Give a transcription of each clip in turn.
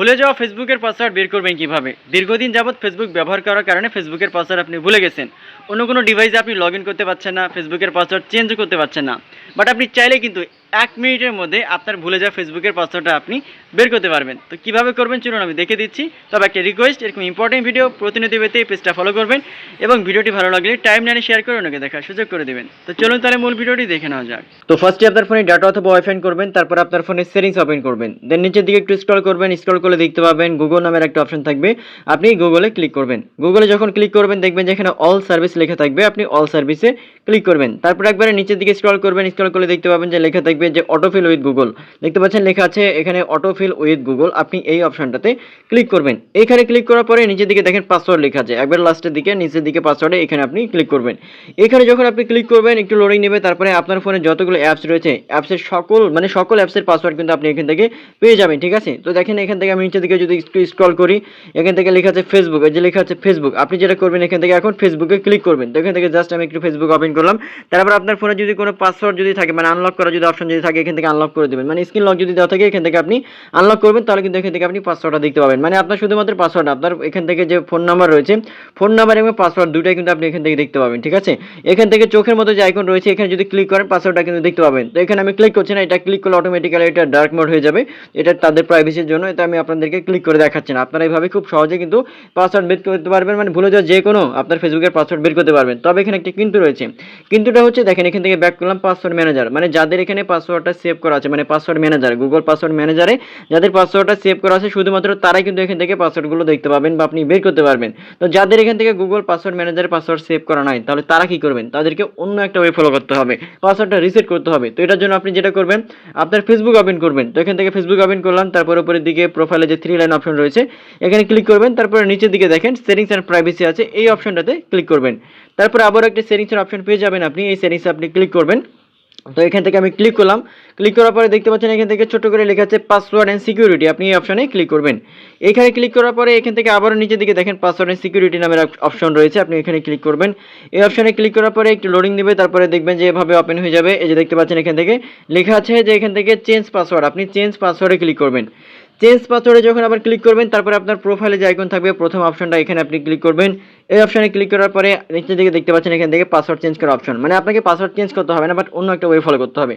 ভুলে যাওয়া ফেসবুকের পাসওয়ার্ড বের করবেন কীভাবে? দীর্ঘদিন যাবৎ ফেসবুক ব্যবহার করার কারণে ফেসবুকের পাসওয়ার্ড আপনি ভুলে গেছেন। অন্য কোনো ডিভাইসে আপনি লগ করতে পারছেন না ফেসবুকের পাসওয়ার্ড চেঞ্জ করতে পারছেন না। বাট আপনি চাইলে কিন্তু এক মিনিটের মধ্যে আপনার ভুলে যাওয়া ফেসবুকের পাসওয়ার্ডটা আপনি বের করতে পারবেন। তো কীভাবে করবেন চলুন আমি দেখে দিচ্ছি। তবে একটা রিকোয়েস্ট এরকম ইম্পর্টেন্ট ভিডিও প্রতিনিধি পেতে এই পেজটা ফলো করবেন এবং ভিডিওটি ভালো লাগলে টাইম লাইনে শেয়ার করে ওনাকে দেখার সুযোগ করে দেবেন। তো চলুন তাহলে মূল ভিডিওটি দেখে নেওয়া যাক। তো ফার্স্টে আপনার ফোনে ডাটা অথবা ওয়াইফাই করবেন, তারপর আপনার ফোনে সেটিংস ওপেন করবেন। দেন নিচের দিকে একটু স্ক্রল করবেন স্ক্রল করলে দেখতে পাবেন গুগল নামের একটা অপশন থাকবে। আপনি গুগলে ক্লিক করবেন। গুগলে যখন ক্লিক করবেন, দেখবেন যে এখানে অল সার্ভিস লেখা থাকবে। আপনি অল সার্ভিসে ক্লিক করবেন। তারপর একবারে নিচের দিকে স্ক্রল করবেন স্ক্রল করলে দেখতে পাবেন যে লেখা থাকবে যে অটোফিল উইথ গুগল দেখতে পাচ্ছেন লেখা আছে এখানে অটোফিল উইথ গুগল আপনি এই অপশনটাতে ক্লিক করবেন। এখানে ক্লিক করার পরে নিচের দিকে দেখেন পাসওয়ার্ড লেখা আছে। একবার লাস্টের দিকে, নিচের দিকে পাসওয়ার্ডে এখানে আপনি ক্লিক করবেন। এখানে যখন আপনি ক্লিক করবেন, একটু লোডিং নেবে, তারপরে আপনার ফোনে যতগুলো অ্যাপস রয়েছে অ্যাপসের সকল মানে সকল অ্যাপসের পাসওয়ার্ড কিন্তু আপনি এখান থেকে পেয়ে যাবেন, ঠিক আছে? তো দেখেন এখান থেকে আমি নিচের দিকে যদি স্ক্রল করি, এখান থেকে লেখা আছে ফেসবুক যে লেখা আছে ফেসবুক আপনি যেটা করবেন এখান থেকে এখন ফেসবুকে ক্লিক করবেন। তো এখান থেকে জাস্ট আমি একটু ফেসবুক ওপেন করলাম। তারপর আপনার ফোনে যদি কোনো পাসওয়ার্ড যদি থাকে মানে আনলক করা যদি অপশন যদি থাকে, এখান থেকে আনলক করে দেবেন। মানে স্ক্রিন লক যদি দেওয়া থাকে, এখান থেকে আপনি আনলক করবেন, তাহলে কিন্তু এখান থেকে আপনি পাসওয়ার্ডটা দেখতে পাবেন। মানে আপনার শুধুমাত্র পাসওয়ার্ড আপনার এখান থেকে যে ফোন নাম্বার রয়েছে ফোন নাম্বার এবং পাসওয়ার্ড দুটাই কিন্তু আপনি এখান থেকে দেখতে পাবেন, ঠিক আছে? এখান থেকে চোখের মতো যে আইকন রয়েছে, এখানে যদি ক্লিক করেন পাসওয়ার্ডটা কিন্তু দেখতে পাবেন। তো এখানে আমি ক্লিক করছি না, এটা ক্লিক করলে অটোমেটিক্যালি এটা ডার্ক মোড হয়ে যাবে। এটা তাদের প্রাইভেসির জন্য, এটা আমি আপনাদেরকে ক্লিক করে দেখাচ্ছি না। আপনারা এইভাবে খুব সহজে কিন্তু পাসওয়ার্ড বের করতে পারবেন মানে ভুলে যাওয়া যে কোনো আপনার ফেসবুকের পাসওয়ার্ড বের করতে পারবেন। তবে এখানে একটি কিন্তু রয়েছে। কিন্তুটা হচ্ছে, দেখেন এখান থেকে ব্যাক করলাম পাসওয়ার্ড ম্যানেজার মানে যাদের এখানে পাসওয়ার্ডটা সেভ করা আছে মানে পাসওয়ার্ড ম্যানেজার গুগল পাসওয়ার্ড ম্যানেজারে যাদের পাসওয়ার্ডটা সেভ করা আছে, শুধুমাত্র তারাই কিন্তু এখান থেকে পাসওয়ার্ডগুলো দেখতে পাবেন বা আপনি বের করতে পারবেন। তো যাদের এখান থেকে গুগল পাসওয়ার্ড ম্যানেজারের পাসওয়ার্ড সেভ করা নাই, তাহলে তারা কি করবেন? তাদেরকে অন্য একটা ওয়ে ফলো করতে হবে পাসওয়ার্ডটা রিসেট করতে হবে। তো এটার জন্য আপনি যেটা করবেন, আপনার ফেসবুক ওপেন করবেন। তো এখান থেকে ফেসবুক ওপেন করলাম, তারপর উপরের দিকে প্রোফাইলে যে থ্রি লাইন অপশন রয়েছে, এখানে ক্লিক করবেন, তারপরে নিচের দিকে দেখেন সেটিংস অ্যান্ড প্রাইভেসি আছে, এই অপশনটাতে ক্লিক করবেন। তারপর আবার একটা সেটিংসের অপশন পেয়ে যাবেন আপনি, এই সেটিংসে আপনি ক্লিক করবেন। তো এখান থেকে আমি ক্লিক করলাম। ক্লিক করার পরে দেখতে পাচ্ছেন এখান থেকে ছোট করে লেখা আছে পাসওয়ার্ড অ্যান্ড সিকিউরিটি আপনি এই অপশানে ক্লিক করবেন। এখানে ক্লিক করার পরে এখান থেকে আবারও নিচের দিকে দেখেন পাসওয়ার্ড অ্যান্ড সিকিউরিটি নামের অপশন রয়েছে। আপনি এখানে ক্লিক করবেন। এই অপশানে ক্লিক করার পরে একটু লোডিং দেবে, তারপরে দেখবেন যে এভাবে ওপেন হয়ে যাবে। এই যে দেখতে পাচ্ছেন এখান থেকে লেখা আছে যে এখান থেকে চেঞ্জ পাসওয়ার্ড আপনি চেঞ্জ পাসওয়ার্ডে ক্লিক করবেন। চেঞ্জ পাসওয়ার্ডে যখন আবার ক্লিক করবেন, তারপরে আপনার প্রোফাইলে যে আইকন থাকবে, প্রথম অপশনটা এখানে আপনি ক্লিক করবেন। এই অপশনে ক্লিক করার পরে নিচের দিকে দেখতে পাচ্ছেন, এখান থেকে পাসওয়ার্ড চেঞ্জ করার অপশন মানে আপনাকে পাসওয়ার্ড চেঞ্জ করতে হবে না বাট অন্য একটা ওয়ে ফলো করতে হবে।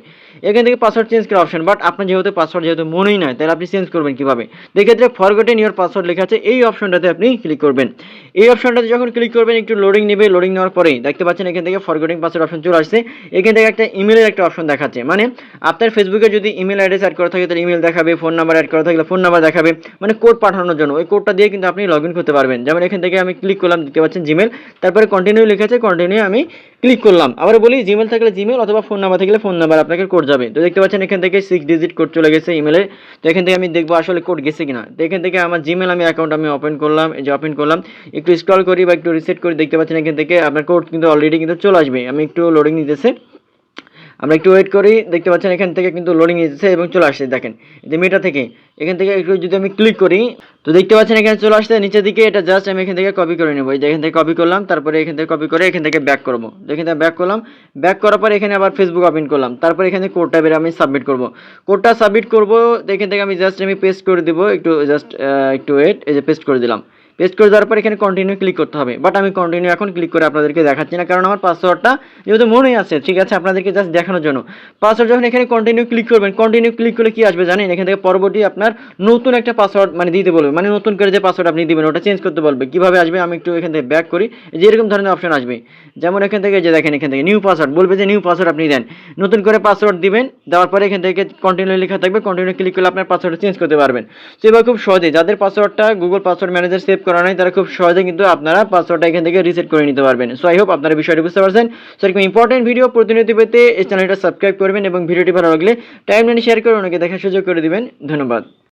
এখান থেকে পাসওয়ার্ড চেঞ্জ করার অপশন বাট আপনার যেহেতু পাসওয়ার্ড যেহেতু মনেই নয় তাহলে আপনি চেঞ্জ করবেন কীভাবে? সেক্ষেত্রে ফরগটেন ইওর পাসওয়ার্ড লেখা আছে, এই অপশনটাতে আপনি ক্লিক করবেন। এই অপশনটাতে যখন ক্লিক করবেন, একটু লোডিং নেবে লোডিং নেওয়ার পরেই দেখতে পাচ্ছেন, এখান থেকে ফরগটিং পাসওয়ার্ড অপশন চলে আসছে। এখান থেকে একটা ইমেলের একটা অপশন দেখাচ্ছে। মানে আপনার ফেসবুকে যদি ইমেল অ্যাড্রেস অ্যাড করা থাকে, তাহলে ইমেল দেখাবে ফোন নাম্বার অ্যাড করা থাকলে ফোন নাম্বার দেখাবে। মানে কোড পাঠানোর জন্য। ওই কোডটা দিয়ে কিন্তু আপনি লগ ইন করতে পারবেন। যেমন এখান থেকে আমি ক্লিক করলাম, দেখতে পাচ্ছেন জিমেল তারপরে কন্টিনিউ লেখা আছে কন্টিনিউ আমি ক্লিক করলাম। আবার বলি জিমেল থাকলে জিমেল অথবা ফোন নাম্বার থাকলে ফোন নাম্বার আপনাকে কোড যাবে। তো দেখতে পাচ্ছেন এখান থেকে সিক্স ডিজিট কোড চলে গেছে ইমেলে তো এখান থেকে আমি দেখব আসলে কোড গেছে কিনা। তো এখান থেকে আমার জিমেল আমি অ্যাকাউন্ট আমি ওপেন করলাম, এই যে ওপেন করলাম। একটু স্ক্রল করি বা একটু রিসেট করি, দেখতে পাচ্ছেন এখান থেকে আপনার কোড কিন্তু অলরেডি কিন্তু চলে আসবে। আমি একটু লোডিং নিতেছে। আমরা একটু ওয়েট করি, দেখতে পাচ্ছেন এখান থেকে কিন্তু লোডিং এসেছে এবং চলে আসছে, দেখেন। যে মেটা থেকে, এখান থেকে একটু যদি আমি ক্লিক করি, তো দেখতে পাচ্ছেন এখানে চলে আসছে, নিচের দিকে, এটা জাস্ট আমি এখান থেকে কপি করে নেব। এই যে এখান থেকে কপি করলাম, তারপরে এখান থেকে কপি করে এখান থেকে ব্যাক করব। এখান থেকে ব্যাক করলাম ব্যাক করার পর এখানে আবার ফেসবুক ওপেন করলাম। তারপর এখানে কোডটা বের আমি সাবমিট করব। কোডটা সাবমিট করব এখান থেকে আমি জাস্ট আমি পেস্ট করে দেবো, একটু জাস্ট একটু ওয়েট এই যে পেস্ট করে দিলাম। পেস্ট করে দেওয়ার পর এখানে কন্টিনিউ ক্লিক করতে হবে। বাট আমি কন্টিনিউ এখন ক্লিক করে আপনাদেরকে দেখাচ্ছি না, কারণ আমার পাসওয়ার্ডটা যেহেতু মনেই আছে, ঠিক আছে, আপনাদেরকে জাস্ট দেখানোর জন্য। পাসওয়ার্ড যখন এখানে কন্টিনিউ ক্লিক করবেন কন্টিনিউ ক্লিক করলে কি আসবে জানেন? এখান থেকে পরবর্তী আপনার নতুন একটা পাসওয়ার্ড মানে দিতে বলবে। মানে নতুন করে যে পাসওয়ার্ড আপনি দিবেন, ওটা চেঞ্জ করতে বলবে। কীভাবে আসবে আমি একটু এখান থেকে ব্যাক করি। যে এরকম ধরনের অপশন আসবে। যেমন এখান থেকে যে দেখেন, এখান থেকে নিউ পাসওয়ার্ড বলবে যে নিউ পাসওয়ার্ড আপনি দেন। নতুন করে পাসওয়ার্ড দিবেন, দেওয়ার পরে এখান থেকে কন্টিনিউ লেখা থাকবে কন্টিনিউ ক্লিক করলে আপনার পাসওয়ার্ড চেঞ্জ করতে পারবেন। তো এবার খুব সহজে, যাদের পাসওয়ার্ডটা গুগল পাসওয়ার্ড ম্যানেজার সেভ করা নাই, তারা খুব সহজে কিন্তু আপনারা পাসওয়ার্ডটা এখান থেকে রিসেট করে নিতে পারবেন। সো আই হোপ আপনারা বিষয়টি বুঝতে পারছেন। সো এরকম ইম্পর্টেন্ট ভিডিও প্রতিনিয়ত পেতে এই চ্যানেলটা সাবস্ক্রাইব করবেন এবং ভিডিওটি ভালো লাগলে টাইম লাইনে শেয়ার করে অনেকে দেখার সুযোগ করে দিবেন। ধন্যবাদ।